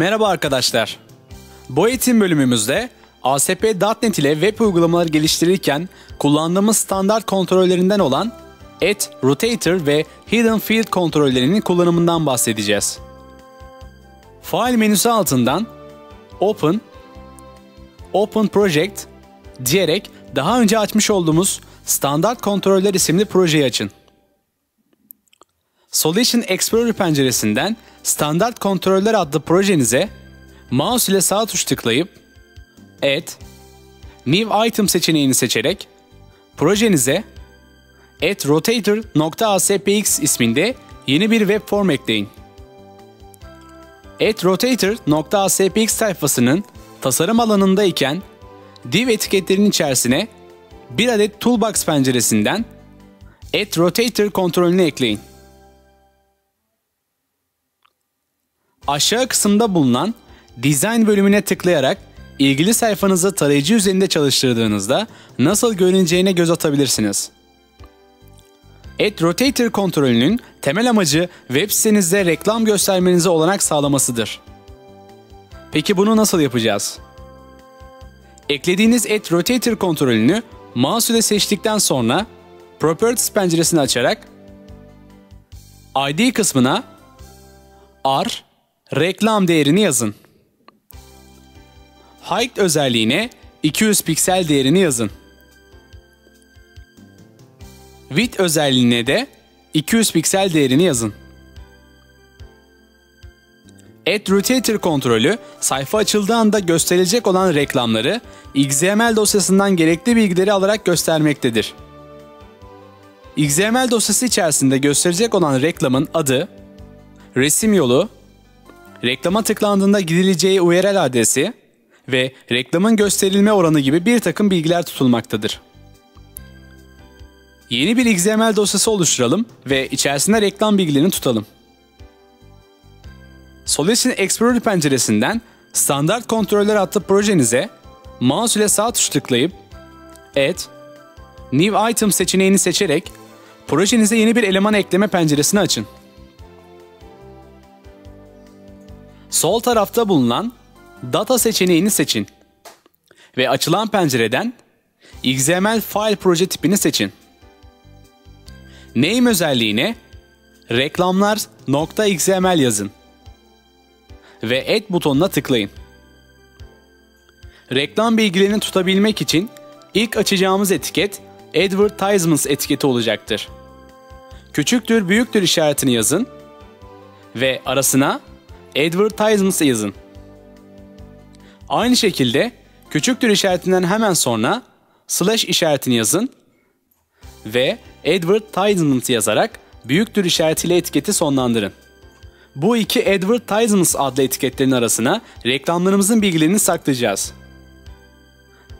Merhaba arkadaşlar. Bu eğitim bölümümüzde ASP.NET ile web uygulamaları geliştirirken kullandığımız standart kontrollerinden olan add, rotator ve hidden field kontrollerinin kullanımından bahsedeceğiz. File menüsü altından Open, Open Project diyerek daha önce açmış olduğumuz Standart Kontroller isimli projeyi açın. Solution Explorer penceresinden Standart Kontroller adlı projenize mouse ile sağ tuş tıklayıp Add, New Item seçeneğini seçerek projenize Add Rotator.aspx isminde yeni bir web form ekleyin. Add Rotator.aspx sayfasının tasarım alanındayken div etiketlerinin içerisine bir adet Toolbox penceresinden Add Rotator kontrolünü ekleyin. Aşağı kısımda bulunan Design bölümüne tıklayarak ilgili sayfanızı tarayıcı üzerinde çalıştırdığınızda nasıl görüneceğine göz atabilirsiniz. Add Rotator kontrolünün temel amacı web sitenizde reklam göstermenize olanak sağlamasıdır. Peki bunu nasıl yapacağız? Eklediğiniz Add Rotator kontrolünü mouse ile seçtikten sonra Properties penceresini açarak ID kısmına R reklam değerini yazın. Height özelliğine 200 piksel değerini yazın. Width özelliğine de 200 piksel değerini yazın. Add Rotator kontrolü sayfa açıldığı anda gösterilecek olan reklamları XML dosyasından gerekli bilgileri alarak göstermektedir. XML dosyası içerisinde gösterecek olan reklamın adı, resim yolu, reklama tıklandığında gidileceği URL adresi ve reklamın gösterilme oranı gibi bir takım bilgiler tutulmaktadır. Yeni bir XML dosyası oluşturalım ve içerisinde reklam bilgilerini tutalım. Solution Explorer penceresinden Standart Kontroller adlı projenize mouse ile sağ tuş tıklayıp Add, New Item seçeneğini seçerek projenize yeni bir eleman ekleme penceresini açın. Sol tarafta bulunan Data seçeneğini seçin ve açılan pencereden XML file proje tipini seçin. Name özelliğine reklamlar.xml yazın ve Add butonuna tıklayın. Reklam bilgilerini tutabilmek için ilk açacağımız etiket Advertisements etiketi olacaktır. Küçüktür büyüktür işaretini yazın ve arasına Advertisements yazın. Aynı şekilde küçüktür işaretinden hemen sonra slash işaretini yazın ve Advertisements yazarak büyüktür işaretiyle etiketi sonlandırın. Bu iki Advertisements adlı etiketlerin arasına reklamlarımızın bilgilerini saklayacağız.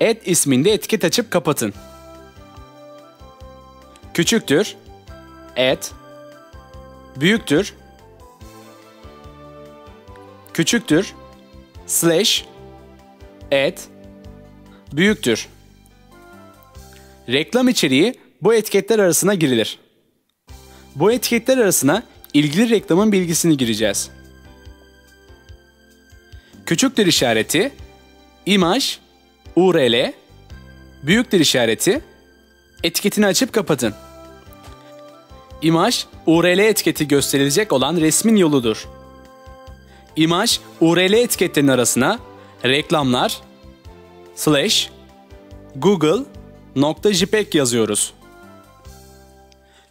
Add isminde etiket açıp kapatın. Küçüktür, add, büyüktür, küçüktür, slash, add, büyüktür. Reklam içeriği bu etiketler arasına girilir. Bu etiketler arasına ilgili reklamın bilgisini gireceğiz. Küçüktür işareti, imaj, URL, büyüktür işareti, etiketini açıp kapatın. İmaj, URL etiketi gösterilecek olan resmin yoludur. İmaj, URL etiketlerinin arasına reklamlar, slash, google, nokta jpeg yazıyoruz.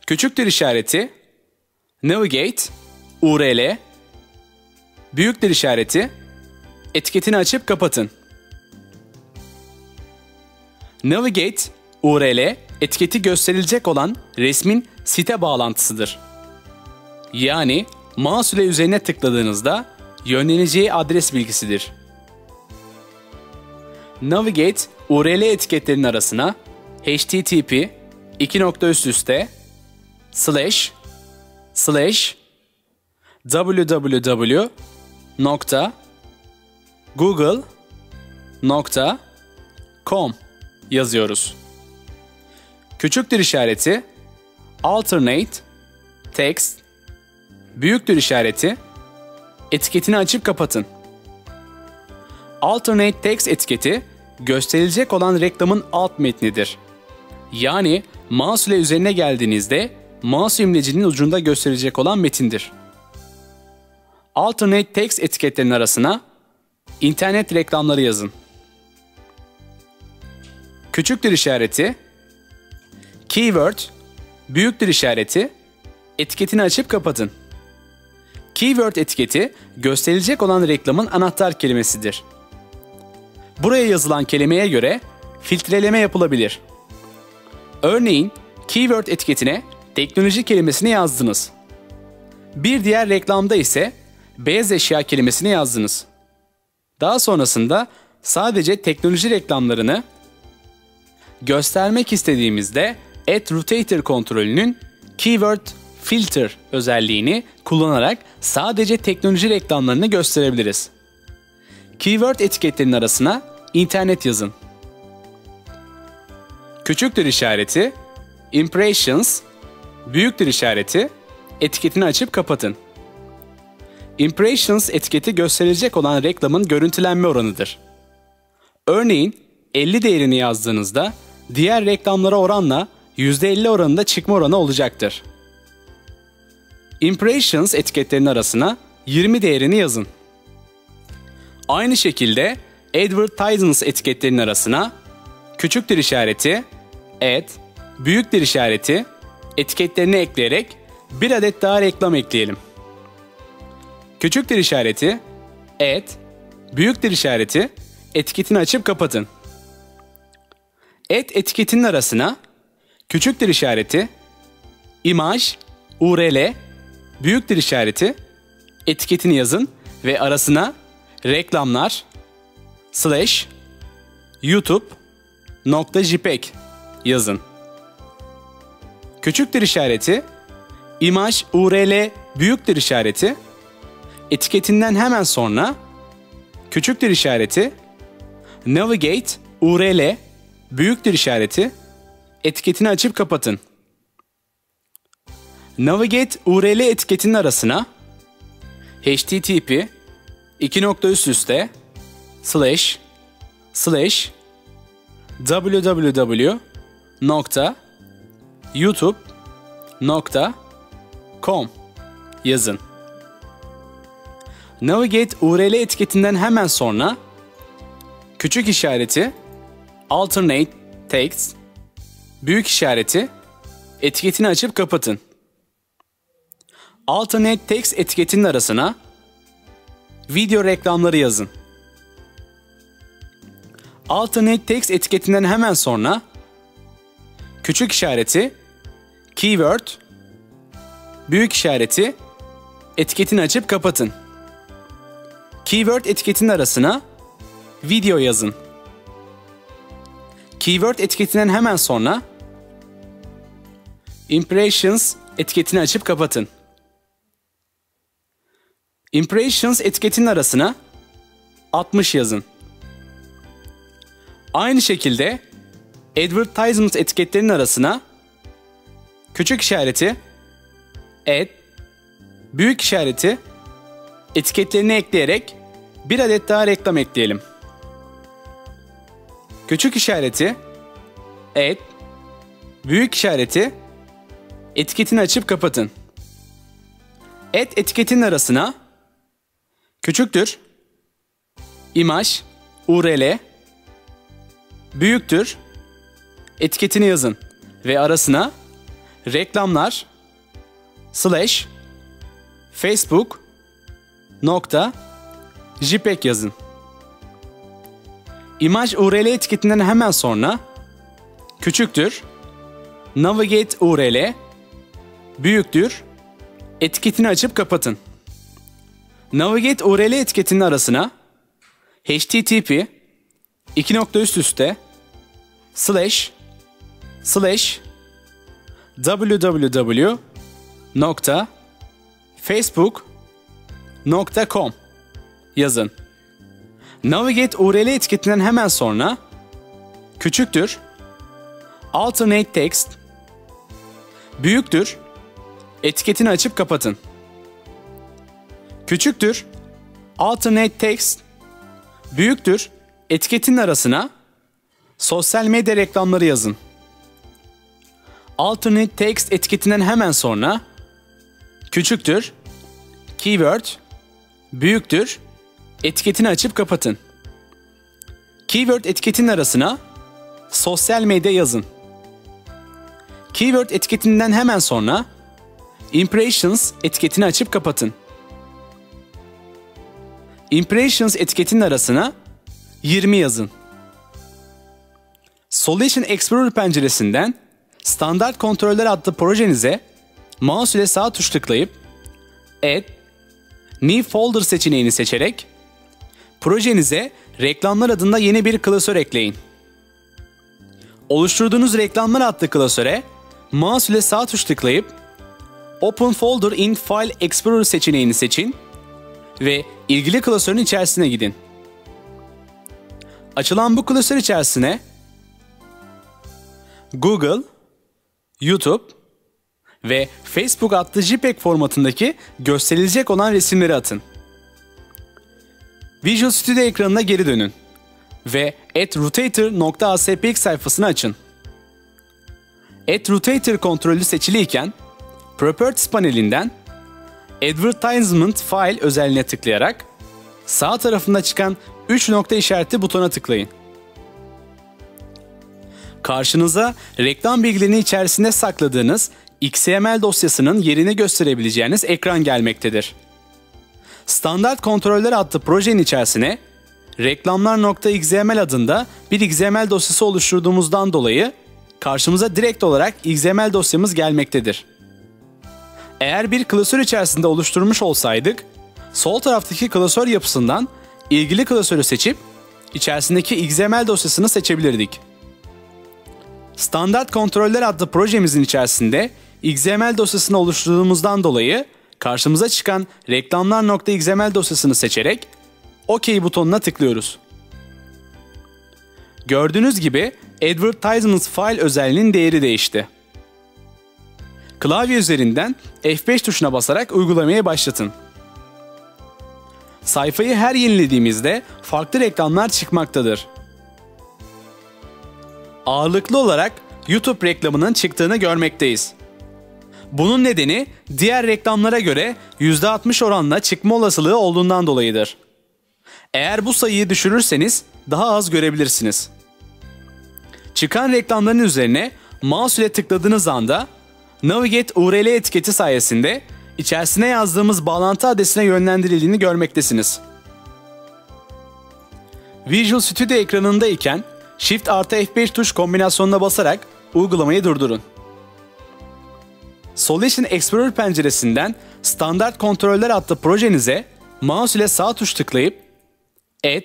Küçüktür işareti, navigate, URL, büyüktür işareti, etiketini açıp kapatın. Navigate, URL, etiketi gösterilecek olan resmin site bağlantısıdır. Yani mouse ile üzerine tıkladığınızda yönleneceği adres bilgisidir. Navigate, URL etiketlerinin arasına http iki nokta üst üste slash slash www nokta google nokta com yazıyoruz. Küçüktür işareti alternate text büyüktür işareti etiketini açıp kapatın. Alternate text etiketi gösterilecek olan reklamın alt metnidir. Yani mouse ile üzerine geldiğinizde mouse imlecinin ucunda gösterilecek olan metindir. Alternate text etiketlerinin arasına internet reklamları yazın. Küçüktür işareti, keyword, büyüktür işareti, etiketini açıp kapatın. Keyword etiketi gösterilecek olan reklamın anahtar kelimesidir. Buraya yazılan kelimeye göre filtreleme yapılabilir. Örneğin keyword etiketine teknoloji kelimesini yazdınız. Bir diğer reklamda ise beyaz eşya kelimesini yazdınız. Daha sonrasında sadece teknoloji reklamlarını göstermek istediğimizde Add Rotator kontrolünün Keyword Filter özelliğini kullanarak sadece teknoloji reklamlarını gösterebiliriz. Keyword etiketlerinin arasına internet yazın. Küçüktür işareti, impressions, büyüktür işareti, etiketini açıp kapatın. Impressions etiketi gösterilecek olan reklamın görüntülenme oranıdır. Örneğin 50 değerini yazdığınızda diğer reklamlara oranla %50 oranında çıkma oranı olacaktır. Impressions etiketlerinin arasına 20 değerini yazın. Aynı şekilde Advertisements etiketlerinin arasına küçüktür işareti, add, büyüktür işareti, etiketlerini ekleyerek bir adet daha reklam ekleyelim. Küçüktür işareti, add, büyüktür işareti, etiketini açıp kapatın. Add etiketinin arasına küçüktür işareti, imaj, URL, büyüktür işareti, etiketini yazın ve arasına reklamlar slash youtube nokta jpeg yazın. Küçüktür işareti, imaj URL büyüktür işareti, etiketinden hemen sonra küçüktür işareti, navigate URL büyüktür işareti, etiketini açıp kapatın. Navigate URL etiketinin arasına http iki nokta üst üste slash slash www nokta youtube nokta com yazın. Navigate URL etiketinden hemen sonra küçük işareti alternate text büyük işareti etiketini açıp kapatın. Alternate text etiketinin arasına video reklamları yazın. Alternate text etiketinden hemen sonra küçük işareti keyword büyük işareti etiketini açıp kapatın. Keyword etiketinin arasına video yazın. Keyword etiketinden hemen sonra impressions etiketini açıp kapatın. Impressions etiketinin arasına 60 yazın. Aynı şekilde advertisement etiketlerinin arasına küçük işareti add, büyük işareti etiketlerini ekleyerek bir adet daha reklam ekleyelim. Küçük işareti add, büyük işareti etiketini açıp kapatın. Add etiketinin arasına küçüktür, imaj, URL, büyüktür, etiketini yazın. Ve arasına reklamlar slash facebook nokta jpeg yazın. İmaj URL etiketinden hemen sonra küçüktür, navigate URL, büyüktür, etiketini açıp kapatın. Navigate URL etiketinin arasına http iki nokta üst üste slash slash www nokta facebook nokta com yazın. Navigate URL etiketinden hemen sonra küçüktür, alternate text, büyüktür, etiketini açıp kapatın. Küçüktür, alternate text, büyüktür etiketin arasına sosyal medya reklamları yazın. Alternate text etiketinden hemen sonra küçüktür keyword büyüktür etiketini açıp kapatın. Keyword etiketinin arasına sosyal medya yazın. Keyword etiketinden hemen sonra Impressions etiketini açıp kapatın. Impressions etiketinin arasına 20 yazın. Solution Explorer penceresinden Standart Kontroller adlı projenize mouse ile sağ tuş tıklayıp Add, New Folder seçeneğini seçerek projenize reklamlar adında yeni bir klasör ekleyin. Oluşturduğunuz reklamlar adlı klasöre mouse ile sağ tuş tıklayıp Open Folder in File Explorer seçeneğini seçin ve ilgili klasörün içerisine gidin. Açılan bu klasör içerisine Google, YouTube ve Facebook adlı JPEG formatındaki gösterilecek olan resimleri atın. Visual Studio ekranına geri dönün ve @rotator.aspx sayfasını açın. @rotator kontrolü seçiliyken Properties panelinden Advertisement File özelliğine tıklayarak sağ tarafında çıkan 3 nokta işareti butona tıklayın. Karşınıza reklam bilgilerini içerisinde sakladığınız XML dosyasının yerini gösterebileceğiniz ekran gelmektedir. Standart Kontroller adlı projenin içerisine reklamlar.xml adında bir XML dosyası oluşturduğumuzdan dolayı karşımıza direkt olarak XML dosyamız gelmektedir. Eğer bir klasör içerisinde oluşturmuş olsaydık, sol taraftaki klasör yapısından ilgili klasörü seçip içerisindeki XML dosyasını seçebilirdik. Standart Kontroller adlı projemizin içerisinde XML dosyasını oluşturduğumuzdan dolayı karşımıza çıkan reklamlar.xml dosyasını seçerek OK butonuna tıklıyoruz. Gördüğünüz gibi Advertisements File özelliğinin değeri değişti. Klavye üzerinden F5 tuşuna basarak uygulamaya başlatın. Sayfayı her yenilediğimizde farklı reklamlar çıkmaktadır. Ağırlıklı olarak YouTube reklamının çıktığını görmekteyiz. Bunun nedeni diğer reklamlara göre %60 oranla çıkma olasılığı olduğundan dolayıdır. Eğer bu sayıyı düşürürseniz daha az görebilirsiniz. Çıkan reklamların üzerine mouse ile tıkladığınız anda Navigate URL etiketi sayesinde içerisine yazdığımız bağlantı adresine yönlendirildiğini görmektesiniz. Visual Studio ekranındayken Shift artı F5 tuş kombinasyonuna basarak uygulamayı durdurun. Solution Explorer penceresinden Standart Kontroller adlı projenize mouse ile sağ tuş tıklayıp Add,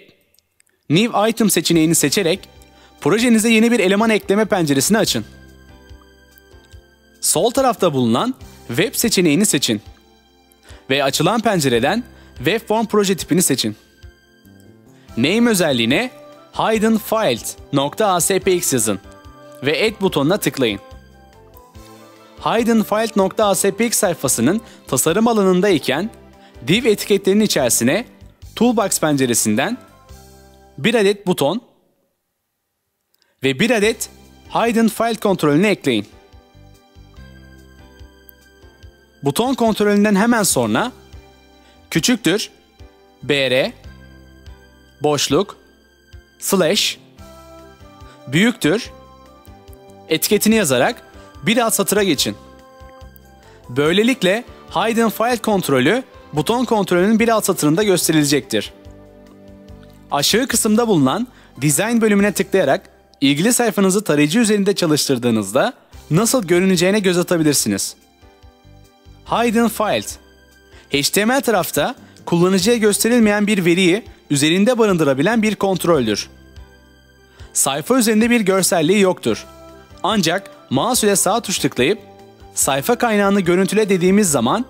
New Item seçeneğini seçerek projenize yeni bir eleman ekleme penceresini açın. Sol tarafta bulunan Web seçeneğini seçin. Ve açılan pencereden Web Form proje tipini seçin. Name özelliğine Hidden Files.aspx yazın ve Add butonuna tıklayın. Hidden Files.aspx sayfasının tasarım alanındayken div etiketlerinin içerisine Toolbox penceresinden bir adet buton ve bir adet Hidden File kontrolünü ekleyin. Buton kontrolünden hemen sonra küçüktür br boşluk slash büyüktür etiketini yazarak bir alt satıra geçin. Böylelikle Hidden File kontrolü buton kontrolünün bir alt satırında gösterilecektir. Aşağı kısımda bulunan Design bölümüne tıklayarak ilgili sayfanızı tarayıcı üzerinde çalıştırdığınızda nasıl görüneceğine göz atabilirsiniz. Hidden Files HTML tarafta kullanıcıya gösterilmeyen bir veriyi üzerinde barındırabilen bir kontroldür. Sayfa üzerinde bir görselliği yoktur. Ancak mouse ile sağ tuş tıklayıp sayfa kaynağını görüntüle dediğimiz zaman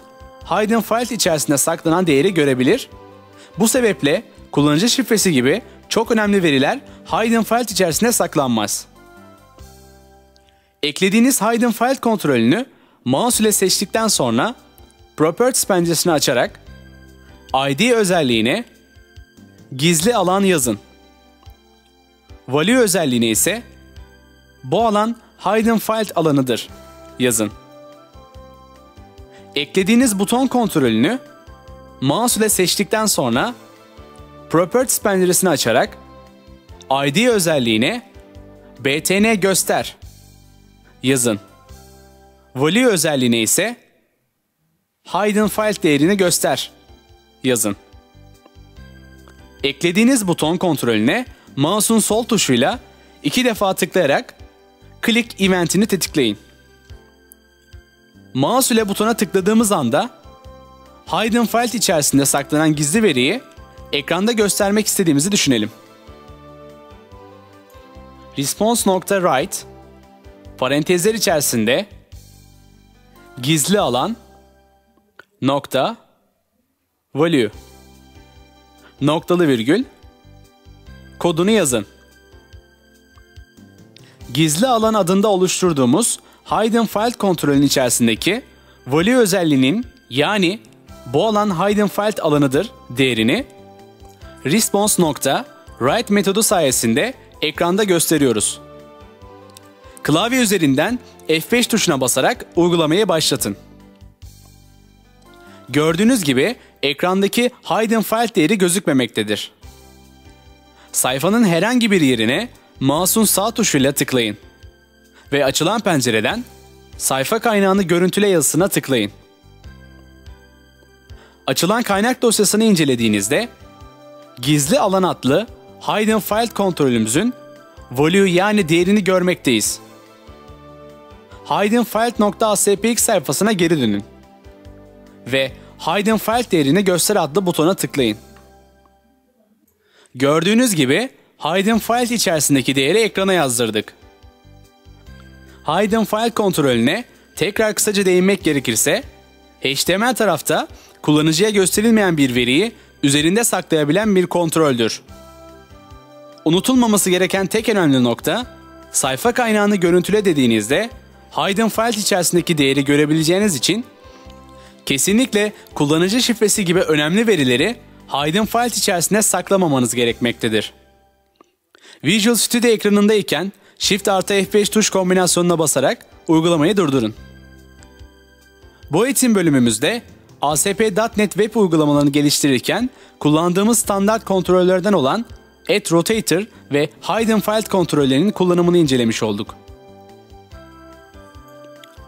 Hidden Files içerisinde saklanan değeri görebilir. Bu sebeple kullanıcı şifresi gibi çok önemli veriler Hidden Files içerisinde saklanmaz. Eklediğiniz Hidden File kontrolünü mouse ile seçtikten sonra Properties penceresini açarak ID özelliğine gizli alan yazın. Value özelliğine ise bu alan hidden file alanıdır yazın. Eklediğiniz buton kontrolünü mouse ile seçtikten sonra Properties penceresini açarak ID özelliğine btn göster yazın. Value özelliğine ise hidden file değerini göster yazın. Eklediğiniz buton kontrolüne mouse'un sol tuşuyla iki defa tıklayarak click eventini tetikleyin. Mouse ile butona tıkladığımız anda hidden file içerisinde saklanan gizli veriyi ekranda göstermek istediğimizi düşünelim. Response.write parantezler içerisinde gizli alan nokta value noktalı virgül kodunu yazın. Gizli alan adında oluşturduğumuz hidden file kontrolünün içerisindeki value özelliğinin yani bu alan hidden file alanıdır değerini response.write metodu sayesinde ekranda gösteriyoruz. Klavye üzerinden F5 tuşuna basarak uygulamayı başlatın. Gördüğünüz gibi ekrandaki hidden file değeri gözükmemektedir. Sayfanın herhangi bir yerine mouse'un sağ tuşuyla tıklayın ve açılan pencereden sayfa kaynağını görüntüle yazısına tıklayın. Açılan kaynak dosyasını incelediğinizde gizli alan adlı hidden file kontrolümüzün value yani değerini görmekteyiz. hiddenfile.aspx sayfasına geri dönün ve Hidden File değerini göster adlı butona tıklayın. Gördüğünüz gibi Hidden File içerisindeki değeri ekrana yazdırdık. Hidden File kontrolüne tekrar kısaca değinmek gerekirse, HTML tarafta kullanıcıya gösterilmeyen bir veriyi üzerinde saklayabilen bir kontroldür. Unutulmaması gereken tek önemli nokta, sayfa kaynağını görüntüle dediğinizde hidden file içerisindeki değeri görebileceğiniz için kesinlikle kullanıcı şifresi gibi önemli verileri hidden file içerisinde saklamamanız gerekmektedir. Visual Studio ekranındayken Shift artı F5 tuş kombinasyonuna basarak uygulamayı durdurun. Bu eğitim bölümümüzde ASP.NET web uygulamalarını geliştirirken kullandığımız standart kontrollerden olan Add Rotator ve Hidden File kontrollerinin kullanımını incelemiş olduk.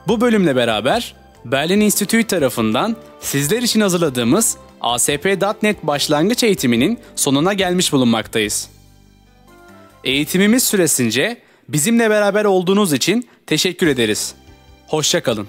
Bu bölümle beraber Berlin Institute tarafından sizler için hazırladığımız ASP.NET başlangıç eğitiminin sonuna gelmiş bulunmaktayız. Eğitimimiz süresince bizimle beraber olduğunuz için teşekkür ederiz. Hoşçakalın.